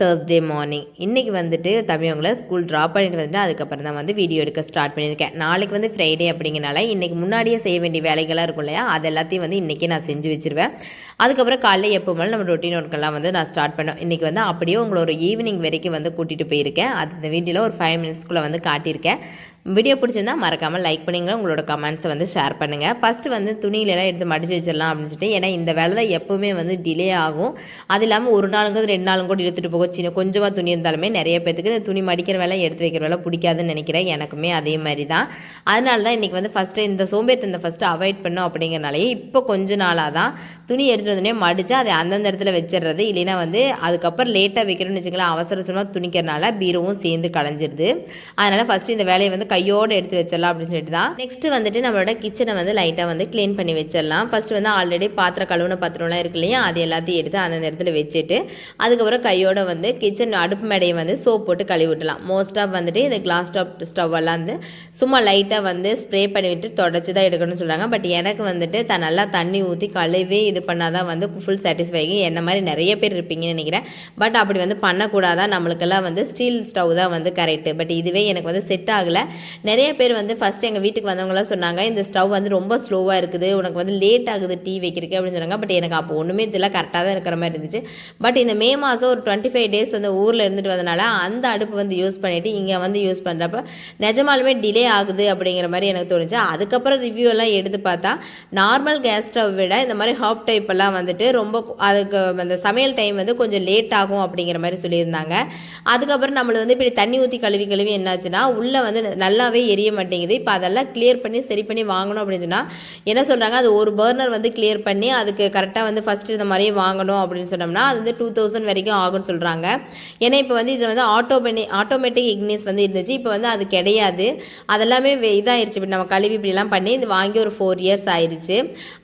Thursday morning இன்றைக்கி வந்துட்டு தமிழங்களை school drop பண்ணிட்டு வந்துட்டு அதுக்கப்புறம் தான் வந்து வீடியோ எடுக்க ஸ்டார்ட் பண்ணியிருக்கேன். நாளைக்கு வந்து ஃப்ரைடே அப்படிங்கிறனால இன்றைக்கி முன்னாடியே செய்ய வேண்டிய வேலைகள்லாம் இருக்கும் இல்லையா? அது எல்லாத்தையும் வந்து இன்றைக்கி நான் செஞ்சு வச்சுருவேன். அதுக்கப்புறம் காலையில் எப்போ மேலே நம்ம ரொட்டீன் ஒர்க்கெல்லாம் வந்து நான் ஸ்டார்ட் பண்ணேன் இன்றைக்கி வந்து அப்படியே உங்களை ஒரு ஈவினிங் வரைக்கும் வந்து கூட்டிகிட்டு போயிருக்கேன். அது இந்த வீடியோவில் ஒரு ஃபைவ் மினிட்ஸ்க்குள்ளே வந்து காட்டியிருக்கேன். வீடியோ பிடிச்சிருந்தா மறக்காமல் லைக் பண்ணுங்க. உங்களோட கமெண்ட்ஸை வந்து ஷேர் பண்ணுங்கள் ஃபஸ்ட்டு வந்து துணியிலலாம் எடுத்து மடிச்சு வச்சிடலாம் அப்படின்னு சொல்லிட்டு. ஏன்னா இந்த வேலை தான் எப்போவுமே வந்து டிலே ஆகும். அது இல்லாமல் ஒரு நாளுங்கிறது ரெண்டு நாளும் கூட எடுத்துகிட்டு போக சின்ன கொஞ்சமாக துணி இருந்தாலுமே நிறைய பேத்துக்கு இந்த துணி மடிக்கிற வேலை எடுத்து வைக்கிற வேலை பிடிக்காதுன்னு நினைக்கிறேன். எனக்குமே அதே மாதிரி தான். அதனால தான் இன்றைக்கி வந்து ஃபஸ்ட்டு இந்த சோம்பேறித்தனத்தை ஃபஸ்ட்டு அவாய்ட் பண்ணோம் அப்படிங்கிறனாலேயே இப்போ கொஞ்ச நாளாக தான் துணி எடுத்துகிட்டு வந்தோடனே மடித்து அதை அந்தந்த இடத்துல வச்சிடுறது. இல்லைன்னா வந்து அதுக்கப்புறம் லேட்டாக வைக்கிறோம்னு வச்சுக்கலாம் அவசர சொன்னால் துணிக்கிறனால பீரோவும் சேர்ந்து களைஞ்சிருது அதனால் ஃபஸ்ட்டு இந்த வேலையை வந்து கையோடு எடுத்து வச்சிடலாம் அப்படின்னு சொல்லிட்டு தான் நெக்ஸ்ட்டு வந்துட்டு நம்மளோட கிச்சனை வந்து லைட்டாக வந்து க்ளீன் பண்ணி வச்சிடலாம். ஃபர்ஸ்ட் வந்து ஆல்ரெடி பாத்திரம் கழுவுன பாத்திரம்லாம் இருக்கு இல்லையா? அது எல்லாத்தையும் எடுத்து அந்தந்த இடத்துல வச்சுட்டு அதுக்கப்புறம் கையோட வந்து கிச்சன் அடுப்பு மேடையை வந்து சோப் போட்டு கழுவி விட்டலாம் மோஸ்ட் ஆஃப் வந்துட்டு இந்த கிளாஸ் டாப் ஸ்டவ்வெல்லாம் வந்து சும்மா லைட்டாக வந்து ஸ்ப்ரே பண்ணி விட்டு தொடச்சி தான் எடுக்கணும்னு சொல்கிறாங்க பட் எனக்கு வந்துட்டு த நல்லா தண்ணி ஊற்றி கழுவி இது பண்ணால் தான் வந்து ஃபுல் சாட்டிஸ்ஃபைங்க என்ன மாதிரி நிறைய பேர் இருப்பீங்கன்னு நினைக்கிறேன். பட் அப்படி வந்து பண்ணக்கூடாதான் நம்மளுக்கெல்லாம் வந்து ஸ்டீல் ஸ்டவ் தான் வந்து கரெக்டு பட் இதுவே எனக்கு வந்து செட் ஆகலை. நிறைய பேர் வந்து ஃபஸ்ட் எங்கள் வீட்டுக்கு வந்தவங்களாம் சொன்னாங்க இந்த ஸ்டவ் வந்து ரொம்ப ஸ்லோவாக இருக்குது உனக்கு வந்து லேட் ஆகுது டீ வைக்கிறதுக்கு அப்படின்னு சொன்னாங்க. பட் எனக்கு அப்போ ஒன்றுமே தெரியல கரெக்டாக தான் இருக்கிற மாதிரி இருந்துச்சு. பட் இந்த மே மாதம் ஒரு டுவெண்ட்டி ஃபைவ் டேஸ் வந்து ஊரில் இருந்துட்டு வந்தனால அந்த அடுப்பு வந்து யூஸ் பண்ணிவிட்டு இங்கே வந்து யூஸ் பண்ணுறப்ப நிஜமாலுமே டிலே ஆகுது அப்படிங்கிற மாதிரி எனக்கு தோணுச்சு. அதுக்கப்புறம் ரிவ்யூ எல்லாம் எடுத்து பார்த்தா நார்மல் கேஸ் ஸ்டவ் விட இந்த மாதிரி ஹாப் டைப் எல்லாம் வந்துட்டு ரொம்ப அதுக்கு அந்த சமையல் டைம் வந்து கொஞ்சம் லேட் ஆகும் அப்படிங்கிற மாதிரி சொல்லியிருந்தாங்க. அதுக்கப்புறம் நம்மளை வந்து இப்படி தண்ணி ஊற்றி கழுவி கழுவி என்னாச்சுன்னா உள்ளே வந்து நல்ல நல்லாவே எரிய மாட்டேங்குது. இப்போ அதெல்லாம் கிளியர் பண்ணி சரி பண்ணி வாங்கணும் அப்படின்னு சொன்னால் என்ன சொல்கிறாங்க அது ஒரு பர்னர் வந்து கிளியர் பண்ணி அதுக்கு கரெக்டாக வந்து ஃபஸ்ட்டு இந்த மாதிரி வாங்கணும் அப்படின்னு சொன்னோம்னா அது வந்து டூ தௌசண்ட் வரைக்கும் ஆகும்னு சொல்கிறாங்க ஏன்னா இப்போ வந்து இதில் வந்து ஆட்டோமெனி ஆட்டோமேட்டிக் இக்னிஸ் வந்து இருந்துச்சு. இப்போ வந்து அது கிடையாது. அதெல்லாமே இதாகிருச்சு இப்போ நம்ம கழுவி இப்படிலாம் பண்ணி இது வாங்கி ஒரு ஃபோர் இயர்ஸ் ஆயிடுச்சு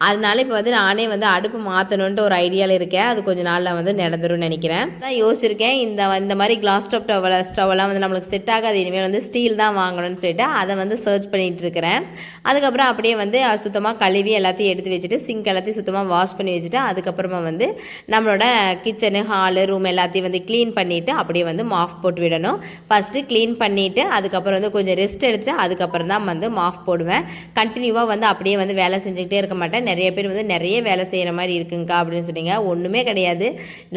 அதனால இப்போ வந்து நானே வந்து அடுப்பு மாற்றணுன்ட்டு ஒரு ஐடியாவில் இருக்கேன். அது கொஞ்ச நாளில் வந்து நடந்துரும்னு நினைக்கிறேன். தான் யோசிச்சிருக்கேன். இந்த இந்த மாதிரி கிளாஸ் டாப் ஸ்டவ் ஸ்டவ்லாம் வந்து நம்மளுக்கு செட் ஆகாது. இனிமேல் வந்து ஸ்டீல் தான் வாங்கணும்னு சொல்லிட்டு அதை வந்து சர்ச் பண்ணிகிட்டு இருக்கிறேன் அதுக்கப்புறம் அப்படியே வந்து சுத்தமாக கழுவி எல்லாத்தையும் எடுத்து வச்சுட்டு சிங்க் எல்லாத்தையும் சுத்தமாக வாஷ் பண்ணி வச்சுட்டு அதுக்கப்புறமா வந்து நம்மளோட கிச்சனு ஹாலு ரூம் எல்லாத்தையும் வந்து க்ளீன் பண்ணிவிட்டு அப்படியே வந்து மாஃப் போட்டு விடணும். ஃபஸ்ட்டு க்ளீன் பண்ணிவிட்டு அதுக்கப்புறம் வந்து கொஞ்சம் ரெஸ்ட் எடுத்துகிட்டு அதுக்கப்புறம் தான் வந்து மாஃப் போடுவேன். கண்டினியூவாக வந்து அப்படியே வந்து வேலை செஞ்சுக்கிட்டே இருக்க மாட்டேன். நிறைய பேர் வந்து நிறைய வேலை செய்கிற மாதிரி இருக்குங்கக்கா அப்படின்னு சொன்னீங்க. ஒன்றுமே கிடையாது.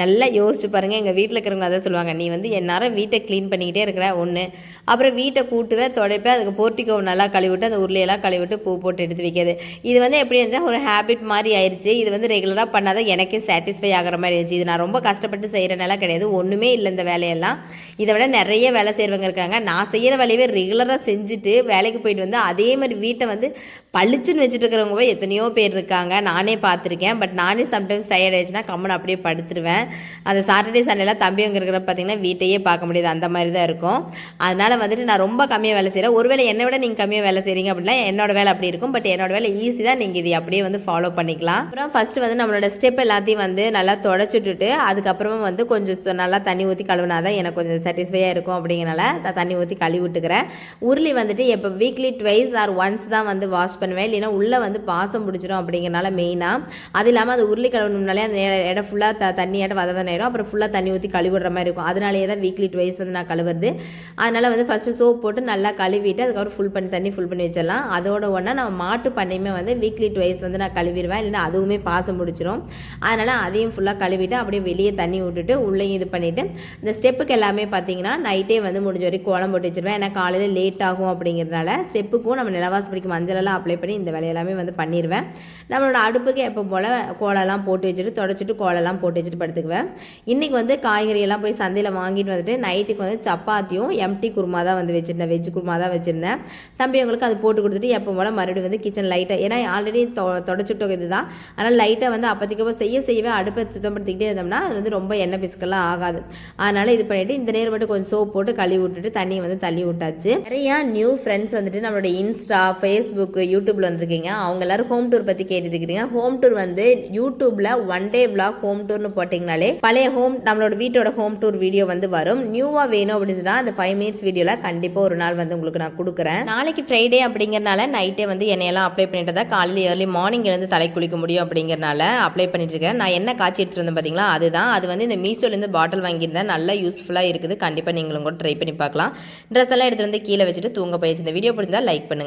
நல்லா யோசிச்சு பாருங்கள் எங்கள் வீட்டில் இருக்கிறவங்க அதை சொல்லுவாங்க. நீ வந்து எந்நேரம் வீட்டை க்ளீன் பண்ணிக்கிட்டே இருக்கிற ஒன்று அப்புறம் வீட்டை கூட்டுவேன் உடைப்பேன். அதுக்கு போர்ட்டிக்கோ நல்லா கழுவிட்டு அந்த உருளையெல்லாம் கழுவிட்டு பூ போட்டு எடுத்து வைக்கிறது. இது வந்து எப்படி இருந்தால் ஒரு ஹேபிட் மாதிரி ஆயிடுச்சு இது வந்து ரெகுலராக பண்ணால் தான் எனக்கே சாட்டிஸ்ஃபை ஆகிற மாதிரி இருந்துச்சு. இது நான் ரொம்ப கஷ்டப்பட்டு செய்கிறனால கிடையாது. ஒன்றுமே இல்லை இந்த வேலையெல்லாம். இதை விட நிறைய வேலை செய்கிறவங்க இருக்காங்க. நான் செய்கிற வேலையவே ரெகுலராக செஞ்சுட்டு வேலைக்கு போயிட்டு வந்து அதே மாதிரி வீட்டை வந்து பளிச்சுன்னு வச்சுட்டு இருக்கிறவங்க போய் எத்தனையோ பேர் இருக்காங்க. நானே பார்த்துருக்கேன். பட் நானே சம்டைம்ஸ் டயர்ட் ஆயிடுச்சுன்னா கம்மன் அப்படியே படுத்துருவேன். அந்த சாட்டர்டே சண்டேலாம் தம்பி அங்கே இருக்கிற பார்த்தீங்கன்னா வீட்டையே பார்க்க முடியாது. அந்த மாதிரி தான் இருக்கும். அதனால் வந்துட்டு நான் ரொம்ப கம்மியாக வேலை செய்கிறேன் ஒருவேளை என்னை விட நீங்கள் கம்மியாக வேலை செய்கிறீங்க அப்படின்னா என்னோட வேலை அப்படி இருக்கும். பட் என்னோட வேலை ஈஸி தான். நீங்கள் இதை அப்படியே வந்து ஃபாலோ பண்ணிக்கலாம். அப்புறம் ஃபஸ்ட்டு வந்து நம்மளோட ஸ்டெப் எல்லாத்தையும் வந்து நல்லா தொடச்சுட்டுட்டு அதுக்கப்புறமா வந்து கொஞ்சம் நல்லா தண்ணி ஊற்றி கழுவினா தான் எனக்கு கொஞ்சம் சாட்டிஸ்ஃபையாக இருக்கும் அப்படிங்கிறனால நான் தண்ணி ஊற்றி கழுவி விட்டுக்கிறேன். உருளி வந்துட்டு எப்போ வீக்லி ட்வைஸ் ஆர் ஒன்ஸ் தான் வந்து வாஷ் பண்ணுவேன். இல்லைன்னா உள்ளே வந்து பாசம் பிடிச்சிரும் அப்படிங்கிறனால மெயினாக அது இல்லாமல் அது உருளி கழுவணும்னாலே அந்த இடம் ஃபுல்லாக த தண்ணியாட்ட வத நேரம். அப்புறம் ஃபுல்லாக தண்ணி ஊற்றி கழுவிடுற மாதிரி இருக்கும். அதனாலேயே தான் வீக்லி டுவைஸ் வந்து நான் கழுவுறது. அதனால் வந்து ஃபஸ்ட்டு சோப் போட்டு நல்லா கழுவிட்டு அதுக்கப்புறம் ஃபுல் பண்ணி தண்ணி ஃபுல் பண்ணி வச்சிடலாம். அதோட ஒன்றா நம்ம மாட்டு பண்ணையுமே வந்து வீக்லி டுவைஸ் வந்து நான் கழுவிடுவேன். இல்லைன்னா அதுவுமே பாசம் பிடிச்சிரும். அதனால் அதையும் ஃபுல்லாக கழுவிட்டு அப்படியே வெளியே தண்ணி விட்டுட்டு உள்ளேயும் இது பண்ணிவிட்டு இந்த ஸ்டெப்புக்கு எல்லாமே பார்த்தீங்கன்னா நைட்டே வந்து முடிஞ்ச வரைக்கும் கோலம் போட்டு வச்சிருவேன். ஏன்னா காலையில் லேட் ஆகும் அப்படிங்கிறதுனால ஸ்டெப்புக்கும் நம்ம நிலவாசப்படிக்கு மஞ்சள் எல்லாம் அப்ளை பண்ணி இந்த வேலையெல்லாமே வந்து பண்ணிடுவேன் நம்மளோட அடுப்புக்கு எப்போ போல் கோலம்லாம் போட்டு வச்சுட்டு தொடச்சிட்டு கோலம்லாம் போட்டு வச்சுட்டு படுத்துக்குவேன். இன்றைக்கி வந்து காய்கறியெல்லாம் போய் சந்தையில் வாங்கிட்டு வந்துட்டு நைட்டுக்கு வந்து சப்பாத்தியும் எம்டி குருமா தான் வந்து வச்சுருந்தேன். வெஜ் குருமா தான் வச்சுருந்தேன். தம்பி அவங்களுக்கு அது போட்டு கொடுத்துட்டு எப்போ போல் மறுபடியும் வந்து கிச்சன் லைட்டாக ஏன்னா ஆல்ரெடி தொ இது தான் அதனால் லைட்டாக வந்து அப்போதைக்கப்போ செய்ய செய்யவே அடுப்பை சுத்தப்படுத்திக்கிட்டே இருந்தோம்னா அது வந்து ரொம்ப எண்ணெய் பிஸ்கெல்லாம் ஆகாது. அதனால் இது பண்ணிவிட்டு இந்த நேரம் மட்டும் கொஞ்சம் சோப் போட்டு கழுவி விட்டுட்டு தண்ணியை வந்து தள்ளி விட்டாச்சு. நிறையா நியூ ஃப்ரெண்ட்ஸ் வந்துட்டு நம்மளோட இன்ஸ்டா ஃபேஸ்புக்கு யூடியூப் யூடியூப்ல வந்திருக்கீங்க. அவங்க எல்லாரும் ஹோம் டூர் பற்றி கேட்டுட்டு ஹோம் டூர் வந்து யூடியூப்பில் ஒன் டே பிளாக் ஹோம் டூர்னு போட்டிங்கனாலே பழைய ஹோம் நம்மளோட வீட்டோட ஹோம் டூர் வீடியோ வந்து வரும். நியூவாக வேணும் அப்படின்னு சொன்னால் அந்த ஃபைவ் மினிட்ஸ் வீடியோவில் கண்டிப்பாக ஒரு நாள் வந்து உங்களுக்கு நான் கொடுக்குறேன். நாளைக்கு ஃப்ரைடே அப்படிங்கிறனால நைட்டே வந்து என்னையெல்லாம் அப்ளை பண்ணிட்டு தான் காலையில் ஏர்லி மார்னிங் எழுந்து தலை குளிக்க முடியும் அப்படிங்கிறனால அப்ளை பண்ணிட்டு இருக்கேன். நான் என்ன காய்ச்சி எடுத்துகிட்டு வந்தேன் பார்த்தீங்களா அதுதான். அது வந்து இந்த மீஷோலேருந்து பாட்டில் வாங்கியிருந்தேன் நல்லா யூஸ்ஃபுல்லாக இருக்குது. கண்டிப்பாக நீங்களும் கூட ட்ரை பண்ணி பார்க்கலாம். ட்ரெஸ் எல்லாம் எடுத்துகிட்டு வந்து கீழே வச்சுட்டு தூங்க போயிடுச்சு இந்த வீடியோ பிடிச்சா லைக் பண்ணுங்கள்